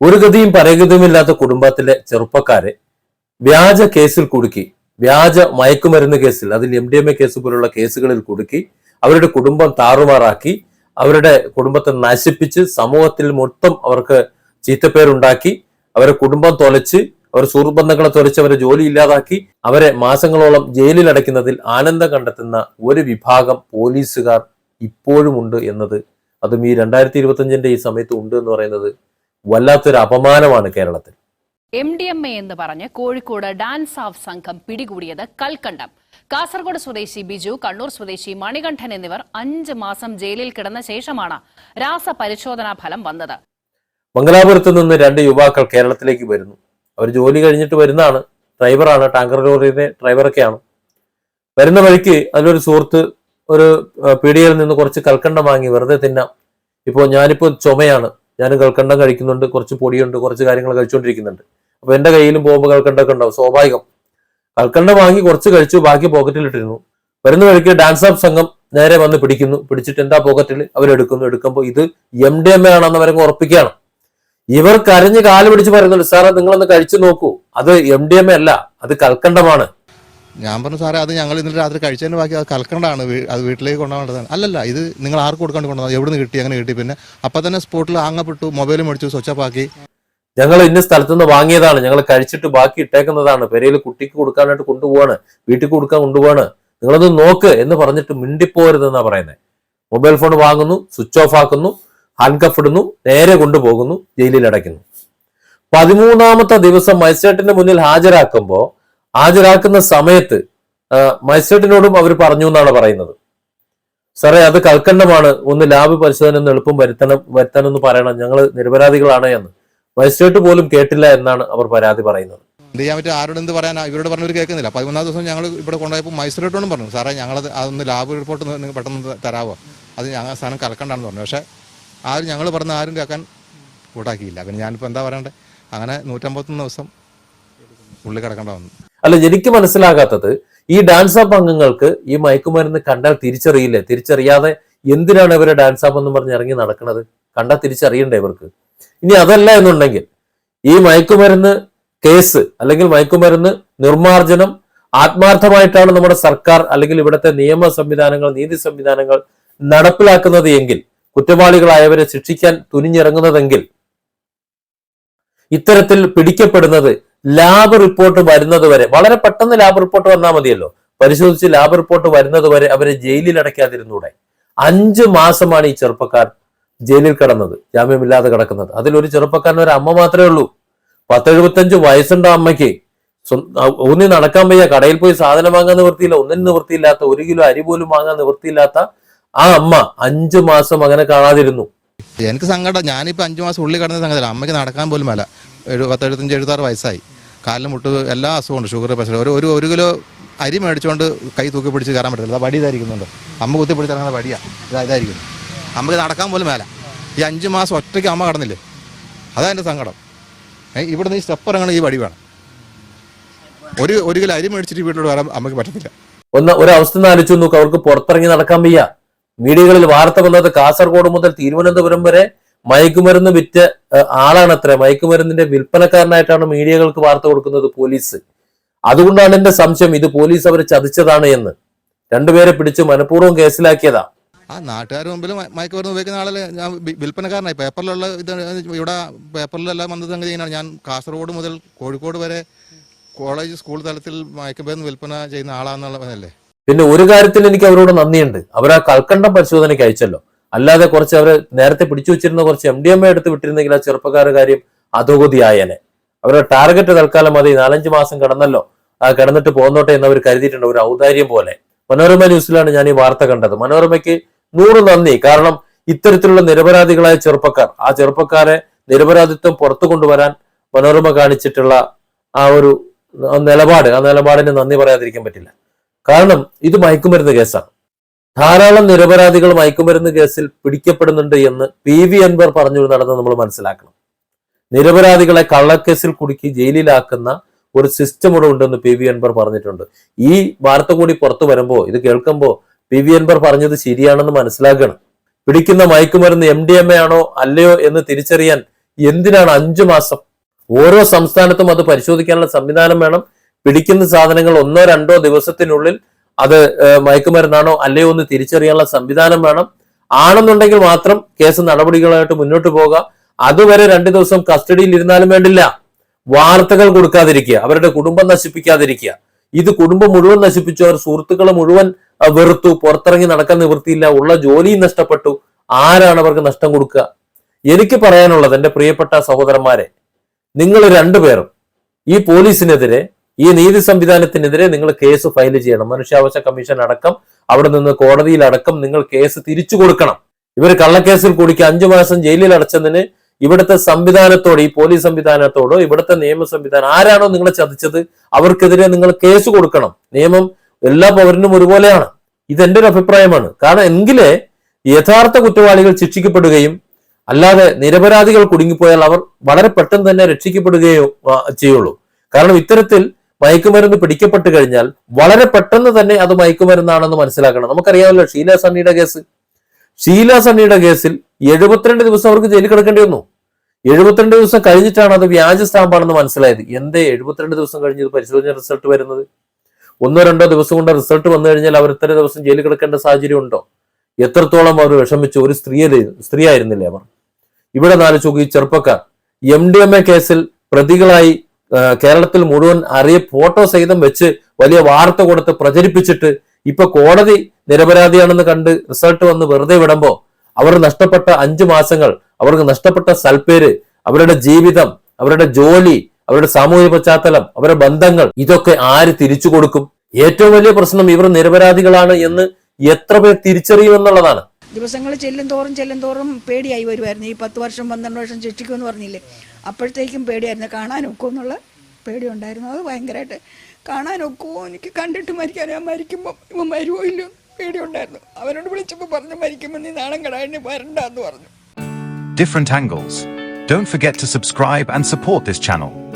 ഒരു ഗതിയും പരഗതിയുമില്ലാത്ത കുടുംബത്തിലെ ചെറുപ്പക്കാരെ വ്യാജ കേസിൽ കുടുക്കി വ്യാജ മയക്കുമരുന്ന് കേസിൽ അതിൽ M D M A case പോലുള്ള കേസുകളിൽ കുടുക്കി അവരുടെ കുടുംബം താറുമാറാക്കി അവരുടെ കുടുംബത്തെ നശിപ്പിച്ച് സമൂഹത്തിൽ മൊത്തം അവർക്ക് ചീത്തപ്പേരുണ്ടാക്കി അവരെ കുടുംബം തൊലച്ച് അവർ സുഹൃബന്ധങ്ങളെ തൊലച്ച് അവരെ ജോലി ഇല്ലാതാക്കി അവരെ മാസങ്ങളോളം ജയിലിൽ അടയ്ക്കുന്നതിൽ ആനന്ദം കണ്ടെത്തുന്ന ഒരു വിഭാഗം പോലീസുകാർ ഇപ്പോഴും ഉണ്ട് എന്നത് അതും ഈ രണ്ടായിരത്തി ഇരുപത്തിയഞ്ചിന്റെ ഈ സമയത്ത് ഉണ്ട് എന്ന് പറയുന്നത് വല്ലാത്തൊരു അപമാനമാണ് കേരളത്തിൽ. എം ഡി എം എ എന്ന് പറഞ്ഞ് കോഴിക്കോട് ഡാൻസ് ഓഫ് സംഘം പിടികൂടിയത് കൽക്കണ്ടം. കാസർഗോഡ് സ്വദേശി ബിജു കണ്ണൂർ സ്വദേശി മണികണ്ഠൻ എന്നിവർ അഞ്ച് മാസം ജയിലിൽ കിടന്ന ശേഷമാണ് രാസപരിശോധനാ ഫലം വന്നത്. മംഗലാപുരത്ത് നിന്ന് രണ്ട് യുവാക്കൾ കേരളത്തിലേക്ക് വരുന്നു. അവർ ജോലി കഴിഞ്ഞിട്ട് വരുന്നതാണ്. ഡ്രൈവറാണ് ടാങ്കർ ലോറിയുടെ ഡ്രൈവറൊക്കെയാണ്. വരുന്ന വഴിക്ക് അതിലൊരു സുഹൃത്ത് ഒരു പീടികയിൽ നിന്ന് കുറച്ച് കൽക്കണ്ടം വാങ്ങി വെറുതെ തിന്നാം. ഇപ്പോൾ ഞാനിപ്പോൾ ചുമയാണ്. ഞാൻ കൽക്കണ്ടം കഴിക്കുന്നുണ്ട് കുറച്ച് പൊടിയുണ്ട് കുറച്ച് കാര്യങ്ങൾ കഴിച്ചുകൊണ്ടിരിക്കുന്നുണ്ട്. അപ്പൊ എന്റെ കയ്യിലും പോകുമ്പോൾ കൽക്കണ്ടൊക്കെ ഉണ്ടാവും സ്വാഭാവികം. കൽക്കണ്ടം വാങ്ങി കുറച്ച് കഴിച്ചു ബാക്കി പോക്കറ്റിലിട്ടിരുന്നു വരുന്ന വഴിക്ക് ഡാൻസ് ആപ്പ് സംഘം നേരെ വന്ന് പിടിക്കുന്നു. പിടിച്ചിട്ട് എന്താ പോക്കറ്റിൽ അവരെടുക്കുന്നു എടുക്കുമ്പോൾ ഇത് എം ഡി എം എ ആണെന്ന് അവരങ്ങ് ഉറപ്പിക്കുകയാണ്. ഇവർ കരഞ്ഞ് കാൽ പിടിച്ച് പറയുന്നുണ്ട് സാറേ നിങ്ങളൊന്ന് കഴിച്ചു നോക്കൂ. അത് എം ഡി എം എ അല്ല അത് കൽക്കണ്ടമാണ്. ഞാൻ പറഞ്ഞു സാറേ അത് ഞങ്ങൾ ഇന്നലെ രാത്രി കഴിച്ചതിന് ബാക്കി അത് കലക്കേണ്ടതാണ്. അത് വീട്ടിലേക്ക് കൊണ്ടുപോകേണ്ടതാണ് അല്ലല്ല ഇത് നിങ്ങൾ ആർക്ക് കൊടുക്കാണ്ട് കൊണ്ടുവന്നത്? എവിടെ നിന്ന് കിട്ടി? അങ്ങനെ കിട്ടി? പിന്നെ അപ്പം തന്നെ സ്പോട്ടിൽ ആങ്ങപ്പെട്ടു മൊബൈൽ മേടിച്ചു ആക്കി. ഞങ്ങൾ ഇന്ന സ്ഥലത്ത് നിന്ന് വാങ്ങിയതാണ്. ഞങ്ങൾ കഴിച്ചിട്ട് ബാക്കി ഇട്ടേക്കുന്നതാണ്. പെരയിൽ കുട്ടിക്ക് കൊടുക്കാനായിട്ട് കൊണ്ടുപോവാണ്. വീട്ടിൽ കൊടുക്കാൻ കൊണ്ടുപോവാണ്. നിങ്ങളത് നോക്ക് എന്ന് പറഞ്ഞിട്ട് മിണ്ടിപ്പോരുതെന്നാ പറയുന്നത് മൊബൈൽ ഫോൺ വാങ്ങുന്നു സ്വിച്ച് ഓഫ് ആക്കുന്നു ഹാൻഡ് കഫ് ഇടുന്നു നേരെ കൊണ്ടുപോകുന്നു ജയിലിൽ അടയ്ക്കുന്നു. പതിമൂന്നാമത്തെ ദിവസം മജിസ്ട്രേറ്റിന്റെ മുന്നിൽ ഹാജരാക്കുമ്പോൾ ഹാജരാക്കുന്ന സമയത്ത് മജിസ്ട്രേറ്റിനോടും അവർ പറഞ്ഞു എന്നാണ് പറയുന്നത്. സാറേ അത് കൽക്കണ്ടമാണ്. ഒന്ന് ലാബ് പരിശോധന ഒന്ന് എളുപ്പം വരുത്തണം വരുത്താനൊന്ന് പറയണം. ഞങ്ങൾ നിരപരാധികളാണ് എന്ന്. മജിസ്ട്രേറ്റ് പോലും കേട്ടില്ല എന്നാണ് അവർ പരാതി പറയുന്നത്. എന്ത് ചെയ്യാൻ പറ്റും? ആരോട് എന്ത് പറയാനാ? ഇവരോട് പറഞ്ഞവർ കേൾക്കുന്നില്ല. പതിമൂന്നാം ദിവസം ഞങ്ങൾ ഇവിടെ കൊണ്ടുപോയപ്പോൾ മൈസൂരോട്ടോടും പറഞ്ഞു. സാറേ ഞങ്ങളത് അതൊന്ന് ലാബ് റിപ്പോർട്ട് നിങ്ങൾ പെട്ടെന്ന് തരാമോ അത് ഞങ്ങൾ സാധനം കലക്കണ്ടാന്ന് പറഞ്ഞു. പക്ഷേ ആരും ഞങ്ങൾ പറഞ്ഞ ആരും കേൾക്കാൻ കൂട്ടാക്കിയില്ല. പിന്നെ ഞാനിപ്പോൾ എന്താ പറയണ്ടേ? അങ്ങനെ നൂറ്റമ്പത്തൊന്ന് ദിവസം ഉള്ളിൽ കിടക്കേണ്ട വന്നു. അല്ല എനിക്ക് മനസ്സിലാകാത്തത് ഈ ഡാൻസ് ആപ്പ് അംഗങ്ങൾക്ക് ഈ മയക്കുമരുന്ന് കണ്ടാൽ തിരിച്ചറിയില്ലേ? തിരിച്ചറിയാതെ എന്തിനാണ് ഇവരെ ഡാൻസ് ആപ്പ് എന്ന് പറഞ്ഞ് ഇറങ്ങി നടക്കുന്നത് കണ്ടാൽ തിരിച്ചറിയണ്ടേ ഇവർക്ക്? ഇനി അതല്ല എന്നുണ്ടെങ്കിൽ ഈ മയക്കുമരുന്ന് കേസ് അല്ലെങ്കിൽ മയക്കുമരുന്ന് നിർമ്മാർജനം ആത്മാർത്ഥമായിട്ടാണ് നമ്മുടെ സർക്കാർ അല്ലെങ്കിൽ ഇവിടുത്തെ നിയമ സംവിധാനങ്ങൾ നീതി സംവിധാനങ്ങൾ നടപ്പിലാക്കുന്നത് എങ്കിൽ കുറ്റവാളികളായവരെ ശിക്ഷിക്കാൻ തുനിഞ്ഞിറങ്ങുന്നതെങ്കിൽ ഇത്തരത്തിൽ പിടിക്കപ്പെടുന്നത് ലാബ് റിപ്പോർട്ട് വരുന്നത് വരെ വളരെ പെട്ടെന്ന് ലാബ് റിപ്പോർട്ട് വന്നാൽ മതിയല്ലോ. പരിശോധിച്ച് ലാബ് റിപ്പോർട്ട് വരുന്നത് വരെ അവരെ ജയിലിൽ അടയ്ക്കാതിരുന്നൂടെ. അഞ്ച് മാസമാണ് ഈ ചെറുപ്പക്കാർ ജയിലിൽ കിടന്നത് ജാമ്യമില്ലാതെ കിടക്കുന്നത്. അതിലൊരു ചെറുപ്പക്കാരൻ ഒരു അമ്മ മാത്രമേ ഉള്ളൂ. പത്തെഴുപത്തഞ്ച് വയസ്സുണ്ട അമ്മയ്ക്ക്. ഒന്നി നടക്കാൻ വയ്യ കടയിൽ പോയി സാധനം വാങ്ങാൻ നിവൃത്തിയില്ല ഒന്നിനും നിവൃത്തിയില്ലാത്ത ഒരു കിലോ അരി പോലും വാങ്ങാൻ നിവൃത്തിയില്ലാത്ത ആ അമ്മ അഞ്ചു മാസം അങ്ങനെ കാണാതിരുന്നു. എനിക്ക് സങ്കടം ഞാനിപ്പോ അഞ്ചു മാസം ഉള്ളിൽ കിടന്ന സംഗതി അമ്മയ്ക്ക് നടക്കാൻ പോലും അല്ല പത്തെഴുപത്തഞ്ച് എഴുപത്താറ് വയസ്സായി. കാലിന് മുട്ട് എല്ലാ അസുഖമുണ്ട് ഷുഗർ പ്രഷർ. ഒരു ഒരു ഒരു കിലോ അരി മേടിച്ചുകൊണ്ട് കൈ തൂക്കി പിടിച്ച് കയറാൻ പറ്റില്ല വടി ഇതായിരിക്കുന്നുണ്ട്. അമ്മ കുത്തി പിടിച്ച് ഇറങ്ങുന്ന വടിയാ. ഇതാ ഇതായിരിക്കുന്നു. അമ്മയ്ക്ക് നടക്കാൻ പോലും മേല. ഈ അഞ്ച് മാസം ഒറ്റയ്ക്ക് അമ്മ കടന്നില്ലേ? അതാ എന്റെ സങ്കടം. ഏ, ഇവിടുന്ന് ഈ സ്റ്റെപ്പ് ഇറങ്ങണ ഈ വടി വേണം. ഒരു ഒരു കിലോ അരി മേടിച്ചിട്ട് വീട്ടിലോട്ട് വരാൻ അമ്മയ്ക്ക് പറ്റത്തില്ല. ഒന്ന് ഒരവസ്ഥ ആലോചിച്ചു നോക്കുക അവർക്ക് പുറത്തിറങ്ങി നടക്കാൻ വയ്യ. മീഡിയകളിൽ വാർത്ത വന്നത് കാസർഗോഡ് മുതൽ തിരുവനന്തപുരം വരെ മയക്കുമരുന്ന് വിറ്റ ആളാണ് അത്ര മയക്കുമരുന്നിന്റെ വിൽപ്പനക്കാരനായിട്ടാണ് മീഡിയകൾക്ക് വാർത്ത കൊടുക്കുന്നത് പോലീസ്. അതുകൊണ്ടാണ് എന്റെ സംശയം ഇത് പോലീസ് അവരെ ചതിച്ചതാണ് എന്ന്. രണ്ടുപേരെ പിടിച്ച് മനഃപൂർവം കേസിലാക്കിയതാ. ആ നാട്ടുകാർ മുമ്പിൽ മയക്കുമരുന്ന് ഉപയോഗിക്കുന്ന ആളെ ഞാൻ വിൽപ്പനക്കാരനായി. പേപ്പറിലുള്ള ഇത് ഇവിടെ പേപ്പറിലെല്ലാം വന്നത് ഇങ്ങനെയാണ്. ഞാൻ കാസർഗോഡ് മുതൽ കോഴിക്കോട് വരെ കോളേജ് സ്കൂൾ തലത്തിൽ മയക്കുമരുന്ന് വിൽപ്പന ചെയ്യുന്ന ആളാന്നുള്ളതല്ലേ പിന്നെ ഒരു കാര്യത്തിൽ എനിക്ക് അവരോട് നന്ദിയുണ്ട്. അവർ ആ കൽക്കണ്ടം പരിശോധനയ്ക്ക് അയച്ചല്ലോ. അല്ലാതെ കുറച്ച് അവർ നേരത്തെ പിടിച്ചു വെച്ചിരുന്ന കുറച്ച് എം ഡി എം എ എടുത്ത് വിട്ടിരുന്നെങ്കിൽ ആ ചെറുപ്പക്കാരുടെ കാര്യം അധോഗതിയായനെ. അവരുടെ ടാർഗറ്റ് തൽക്കാലം മതി. നാലഞ്ച് മാസം കടന്നല്ലോ. ആ കിടന്നിട്ട് പോന്നോട്ടെ എന്ന് അവർ കരുതിയിട്ടുണ്ട്. ഒരു ഔദാര്യം പോലെ. മനോരമ ന്യൂസിലാണ് ഞാൻ ഈ വാർത്ത കണ്ടത്. മനോരമയ്ക്ക് നൂറ് നന്ദി. കാരണം ഇത്തരത്തിലുള്ള നിരപരാധികളായ ചെറുപ്പക്കാർ ആ ചെറുപ്പക്കാരെ നിരപരാധിത്വം പുറത്തു കൊണ്ടുവരാൻ മനോരമ കാണിച്ചിട്ടുള്ള ആ ഒരു നിലപാട് ആ നിലപാടിന് നന്ദി പറയാതിരിക്കാൻ പറ്റില്ല. കാരണം ഇത് മയക്കുമരുന്ന് കേസാണ്. ധാരാളം നിരപരാധികൾ മയക്കുമരുന്ന് കേസിൽ പിടിക്കപ്പെടുന്നുണ്ട് എന്ന് പി വി അൻവർ പറഞ്ഞു നടന്ന് നമ്മൾ മനസ്സിലാക്കണം. നിരപരാധികളെ കള്ളക്കേസിൽ കുടുക്കി ജയിലിലാക്കുന്ന ഒരു സിസ്റ്റം ഇവിടെ ഉണ്ടെന്ന് പി വി അൻവർ പറഞ്ഞിട്ടുണ്ട്. ഈ വാർത്ത കൂടി പുറത്തു വരുമ്പോൾ ഇത് കേൾക്കുമ്പോൾ പി വി അൻവർ പറഞ്ഞത് ശരിയാണെന്ന് മനസ്സിലാക്കണം പിടിക്കുന്ന മയക്കുമരുന്ന് എം ഡി എം എ ആണോ അല്ലയോ എന്ന് തിരിച്ചറിയാൻ എന്തിനാണ് അഞ്ചു മാസം? ഓരോ സംസ്ഥാനത്തും അത് പരിശോധിക്കാനുള്ള സംവിധാനം വേണം. പിടിക്കുന്ന സാധനങ്ങൾ ഒന്നോ രണ്ടോ ദിവസത്തിനുള്ളിൽ അത് മയക്കുമരുന്നാണോ അല്ലയോ എന്ന് തിരിച്ചറിയാനുള്ള സംവിധാനം വേണം. ആണെന്നുണ്ടെങ്കിൽ മാത്രം കേസ് നടപടികളായിട്ട് മുന്നോട്ട് പോവുക. അതുവരെ രണ്ടു ദിവസം കസ്റ്റഡിയിൽ ഇരുന്നാലും വേണ്ടില്ല. വാർത്തകൾ കൊടുക്കാതിരിക്കുക. അവരുടെ കുടുംബം നശിപ്പിക്കാതിരിക്കുക. ഇത് കുടുംബം മുഴുവൻ നശിപ്പിച്ചു. അവർ സുഹൃത്തുക്കളെ മുഴുവൻ വെറുത്തു പുറത്തിറങ്ങി നടക്കാൻ നിവൃത്തിയില്ല. ഉള്ള ജോലിയും നഷ്ടപ്പെട്ടു. ആരാണ് അവർക്ക് നഷ്ടം കൊടുക്കുക? എനിക്ക് പറയാനുള്ളത് എന്റെ പ്രിയപ്പെട്ട സഹോദരന്മാരെ നിങ്ങൾ രണ്ടുപേരും ഈ പോലീസിനെതിരെ ഈ നീതി സംവിധാനത്തിനെതിരെ നിങ്ങൾ കേസ് ഫയൽ ചെയ്യണം. മനുഷ്യാവകാശ കമ്മീഷൻ അടക്കം അവിടെ നിന്ന് കോടതിയിലടക്കം നിങ്ങൾ കേസ് തിരിച്ചു കൊടുക്കണം. ഇവർ കള്ളക്കേസിൽ കുടിക്ക് അഞ്ചു മാസം ജയിലിൽ അടച്ചതിന് ഇവിടുത്തെ സംവിധാനത്തോട് ഈ പോലീസ് സംവിധാനത്തോടോ ഇവിടുത്തെ നിയമ സംവിധാനം ആരാണോ നിങ്ങളെ ചതിച്ചത് അവർക്കെതിരെ നിങ്ങൾ കേസ് കൊടുക്കണം. നിയമം എല്ലാ പൗരനും ഒരുപോലെയാണ്. ഇതെന്റെ ഒരു അഭിപ്രായമാണ്. കാരണം എങ്കിലേ യഥാർത്ഥ കുറ്റവാളികൾ ശിക്ഷിക്കപ്പെടുകയും അല്ലാതെ നിരപരാധികൾ കുടുങ്ങിപ്പോയാൽ അവർ വളരെ പെട്ടെന്ന് തന്നെ രക്ഷിക്കപ്പെടുകയോ ചെയ്യുള്ളൂ. കാരണം ഇത്തരത്തിൽ മയക്കുമരുന്ന് പിടിക്കപ്പെട്ട് കഴിഞ്ഞാൽ വളരെ പെട്ടെന്ന് തന്നെ അത് മയക്കുമരുന്നാണെന്ന് മനസ്സിലാക്കണം. നമുക്കറിയാമല്ലോ ഷീല സണ്ണിയുടെ കേസ്. ഷീല സണ്ണിയുടെ കേസിൽ എഴുപത്തിരണ്ട് ദിവസം അവർക്ക് ജയിലിൽ കിടക്കേണ്ടി വന്നു. എഴുപത്തിരണ്ട് ദിവസം കഴിഞ്ഞിട്ടാണ് അത് വ്യാജ സ്റ്റാമ്പാണെന്ന് മനസ്സിലായത്. എന്തേ എഴുപത്തിരണ്ട് ദിവസം കഴിഞ്ഞ് ഇത് പരിശോധന റിസൾട്ട് വരുന്നത്? ഒന്നോ രണ്ടോ ദിവസം കൊണ്ട് റിസൾട്ട് വന്നു കഴിഞ്ഞാൽ അവർ ഇത്ര ദിവസം ജയിലിൽ കിടക്കേണ്ട സാഹചര്യം ഉണ്ടോ എത്രത്തോളം അവർ വിഷമിച്ചു? ഒരു സ്ത്രീ സ്ത്രീ ആയിരുന്നില്ലേ അവർ? ഇവിടെ നാല് ഈ ചെറുപ്പക്കാർ. എം ഡി എം എ കേസിൽ പ്രതികളായി കേരളത്തിൽ മുഴുവൻ അറിയ ഫോട്ടോ സഹിതം വെച്ച് വലിയ വാർത്ത കൊടുത്ത് പ്രചരിപ്പിച്ചിട്ട് ഇപ്പൊ കോടതി നിരപരാധിയാണെന്ന് കണ്ട് റിസൾട്ട് വന്ന് വെറുതെ വിടുമ്പോ അവർ നഷ്ടപ്പെട്ട അഞ്ചു മാസങ്ങൾ അവർക്ക് നഷ്ടപ്പെട്ട സൽപ്പേര് അവരുടെ ജീവിതം അവരുടെ ജോലി അവരുടെ സാമൂഹിക പശ്ചാത്തലം അവരുടെ ബന്ധങ്ങൾ ഇതൊക്കെ ആര് തിരിച്ചു കൊടുക്കും? ഏറ്റവും വലിയ പ്രശ്നം ഇവർ നിരപരാധികളാണ് എന്ന് എത്ര പേർ തിരിച്ചറിയുമെന്നുള്ളതാണ് ദിവസങ്ങൾ ചെല്ലും തോറും ചെല്ലും തോറും പേടിയായി വരുമായിരുന്നു ഈ പത്ത് വർഷം പന്ത്രണ്ട് വർഷം ശിക്ഷിക്കുമെന്ന് പറഞ്ഞില്ലേ? അപ്പോഴത്തേക്കും പേടിയായിരുന്നു. കാണാനൊക്കുമോ എന്നുള്ള പേടിയുണ്ടായിരുന്നു. അത് ഭയങ്കരമായിട്ട് കാണാനൊക്കുമോ എനിക്ക് കണ്ടിട്ട് മരിക്കാൻ ഞാൻ മരിക്കുമ്പോൾ ഇവ മരുമോ ഇല്ലയോ പേടിയുണ്ടായിരുന്നു. അവനോട് വിളിച്ചപ്പോൾ പറഞ്ഞു മരിക്കുമ്പോൾ നീ നാണം കടാഴിന് വരണ്ടെന്ന് പറഞ്ഞു. Different angles. Don't forget to subscribe and support this channel.